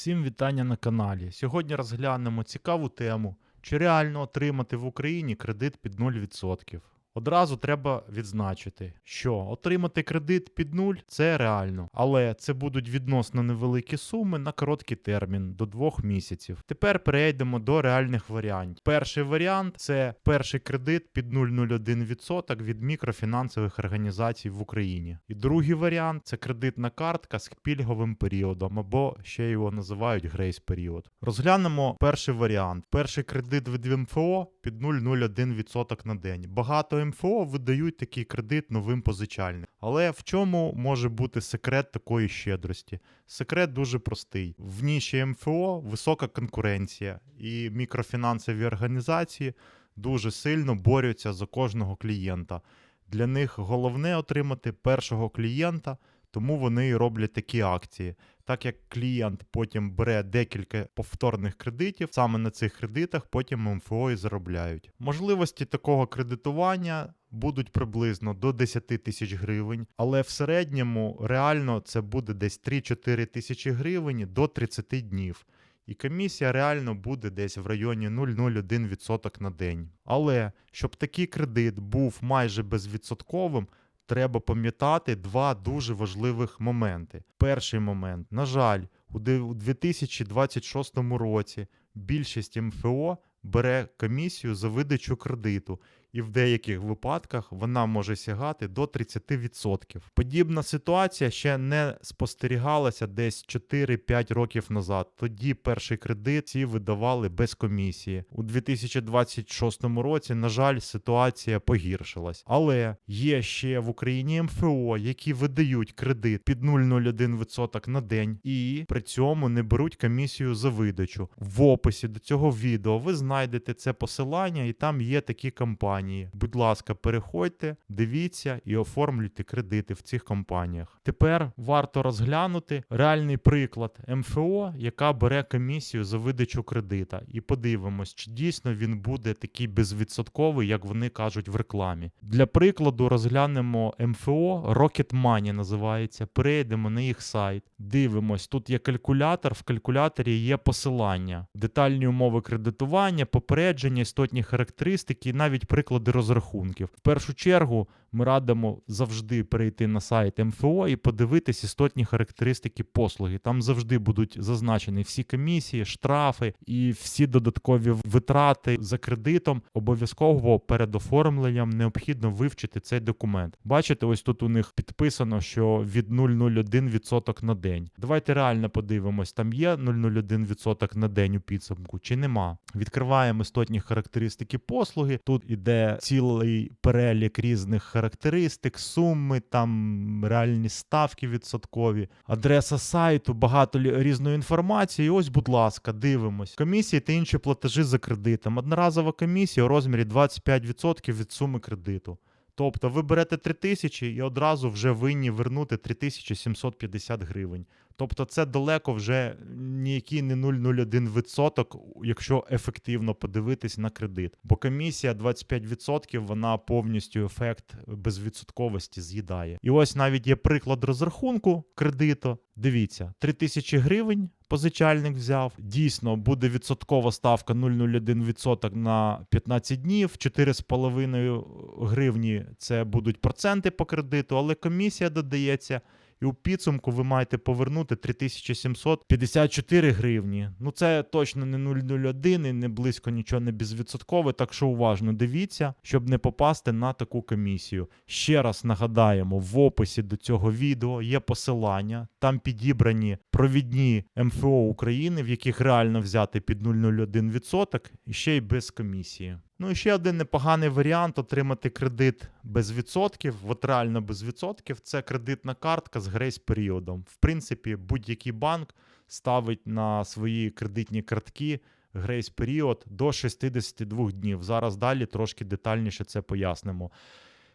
Всім вітання на каналі. Сьогодні розглянемо цікаву тему, чи реально отримати в Україні кредит під 0%. Одразу треба відзначити, що отримати кредит під 0 – це реально, але це будуть відносно невеликі суми на короткий термін до 2 місяців. Тепер перейдемо до реальних варіантів. Перший варіант це перший кредит під 0,01% від мікрофінансових організацій в Україні. І другий варіант це кредитна картка з пільговим періодом, або ще його називають грейс період. Розглянемо перший варіант. Перший кредит від МФО під 0,01% на день. Багато МФО видають такий кредит новим позичальникам. Але в чому може бути секрет такої щедрості? Секрет дуже простий. В ніші МФО висока конкуренція, і мікрофінансові організації дуже сильно борються за кожного клієнта. Для них головне отримати першого клієнта, тому вони роблять такі акції. Так як клієнт потім бере декілька повторних кредитів, саме на цих кредитах потім МФО і заробляють. Можливості такого кредитування будуть приблизно до 10 тисяч гривень, але в середньому реально це буде десь 3-4 тисячі гривень до 30 днів. І комісія реально буде десь в районі 0,01% на день. Але щоб такий кредит був майже безвідсотковим, треба пам'ятати два дуже важливих моменти. Перший момент, на жаль, у де- у 2026 році більшість МФО бере комісію за видачу кредиту, і в деяких випадках вона може сягати до 30%. Подібна ситуація ще не спостерігалася десь 4-5 років назад. Тоді перший кредит ці видавали без комісії. У 2026 році, на жаль, ситуація погіршилась. Але є ще в Україні МФО, які видають кредит під 0,01% на день і при цьому не беруть комісію за видачу. В описі до цього відео ви знайдете це посилання, і там є такі компанії. Будь ласка, переходьте, дивіться і оформлюйте кредити в цих компаніях. Тепер варто розглянути реальний приклад МФО, яка бере комісію за видачу кредита, і подивимось, чи дійсно він буде такий безвідсотковий, як вони кажуть в рекламі. Для прикладу розглянемо МФО Rocket Money називається. Перейдемо на їх сайт, дивимось. Тут є калькулятор. В калькуляторі є посилання, детальні умови кредитування, попередження, істотні характеристики і навіть приклади розрахунків. В першу чергу ми радимо завжди перейти на сайт МФО і подивитись істотні характеристики послуги. Там завжди будуть зазначені всі комісії, штрафи і всі додаткові витрати за кредитом. Обов'язково перед оформленням необхідно вивчити цей документ. Бачите, ось тут у них підписано, що від 0,01% на день. Давайте реально подивимось, там є 0,01% на день у підсумку чи нема. Відкриваємо істотні характеристики послуги. Тут іде цілий перелік різних характеристик, суми, там реальні ставки відсоткові, адреса сайту, багато різної інформації. І ось, будь ласка, дивимось. Комісії та інші платежі за кредитом. Одноразова комісія у розмірі 25% від суми кредиту. Тобто ви берете 3 тисячі і одразу вже винні вернути 3750 гривень. Тобто це далеко вже ніякий не 0,01%, якщо ефективно подивитись на кредит. Бо комісія 25% вона повністю ефект безвідсотковості з'їдає. І ось навіть є приклад розрахунку кредиту. Дивіться, 3000 гривень позичальник взяв. Дійсно, буде відсоткова ставка 0,01% на 15 днів, 4,5 гривні це будуть проценти по кредиту, але комісія додається. І у підсумку ви маєте повернути 3754 гривні. Ну це точно не 0,01 і не близько нічого не безвідсоткове, так що уважно дивіться, щоб не попасти на таку комісію. Ще раз нагадаємо, в описі до цього відео є посилання, там підібрані провідні МФО України, в яких реально взяти під 0,01% і ще й без комісії. Ну і ще один непоганий варіант отримати кредит без відсотків, от реально без відсотків, це кредитна картка з грейс періодом. В принципі, будь-який банк ставить на свої кредитні картки грейс період до 62 днів. Зараз далі трошки детальніше це пояснимо.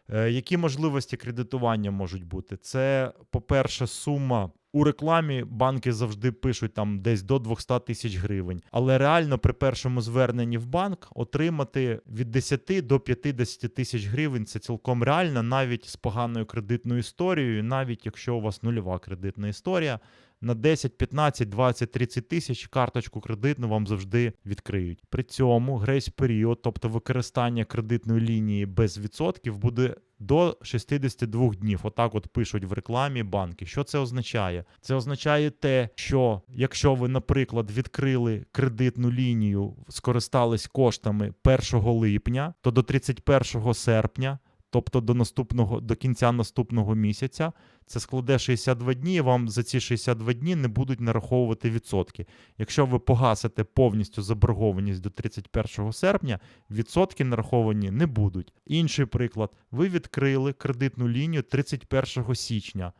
Е, Які можливості кредитування можуть бути? Це, по-перше, сума. У рекламі банки завжди пишуть там десь до 200 тисяч гривень. Але реально при першому зверненні в банк отримати від 10 до 50 тисяч гривень це цілком реально, навіть з поганою кредитною історією, навіть якщо у вас нульова кредитна історія, на 10, 15, 20, 30 тисяч карточку кредитну вам завжди відкриють. При цьому грейс період, тобто використання кредитної лінії без відсотків, буде до 62 днів. Отак от пишуть в рекламі банки. Що це означає? Це означає те, що якщо ви, наприклад, відкрили кредитну лінію, скористались коштами 1 липня, то до 31 серпня. Тобто до наступного до кінця наступного місяця це складе 62 дні, і вам за ці 62 дні не будуть нараховувати відсотки. Якщо ви погасите повністю заборгованість до 31 серпня, відсотки нараховані не будуть. Інший приклад: ви відкрили кредитну лінію 31 січня.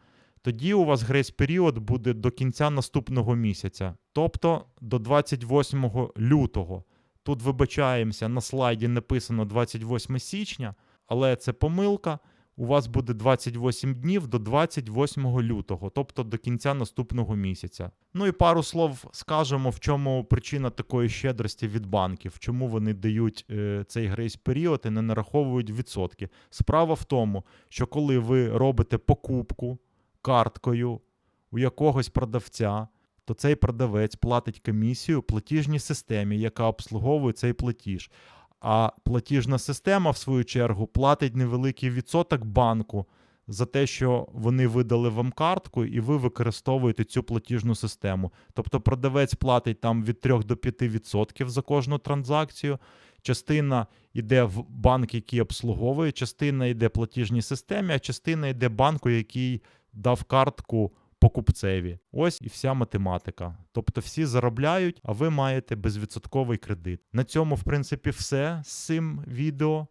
Тоді у вас грейс період буде до кінця наступного місяця, тобто до 28 лютого. Тут вибачаємося, на слайді написано 28 січня, але це помилка. У вас буде 28 днів до 28 лютого, тобто до кінця наступного місяця. Ну і пару слов скажемо, в чому причина такої щедрості від банків, чому вони дають е, цей грейс період і не нараховують відсотки. Справа в тому, що коли ви робите покупку карткою у якогось продавця, то цей продавець платить комісію платіжній системі, яка обслуговує цей платіж. А платіжна система, в свою чергу, платить невеликий відсоток банку за те, що вони видали вам картку, і ви використовуєте цю платіжну систему. Тобто продавець платить там від 3 до 5% за кожну транзакцію. Частина йде в банк, який обслуговує, частина йде платіжній системі, а частина йде банку, який дав картку покупцеві. Ось і вся математика. Тобто всі заробляють, а ви маєте безвідсотковий кредит. На цьому, в принципі, все з цим відео.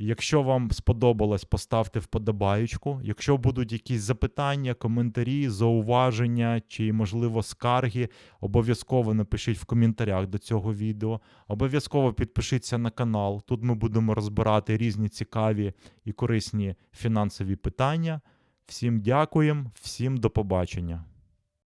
Якщо вам сподобалось, поставте вподобаючку. Якщо будуть якісь запитання, коментарі, зауваження чи, можливо, скарги, обов'язково напишіть в коментарях до цього відео. Обов'язково підпишіться на канал. Тут ми будемо розбирати різні цікаві і корисні фінансові питання. Всім дякуємо, всім до побачення.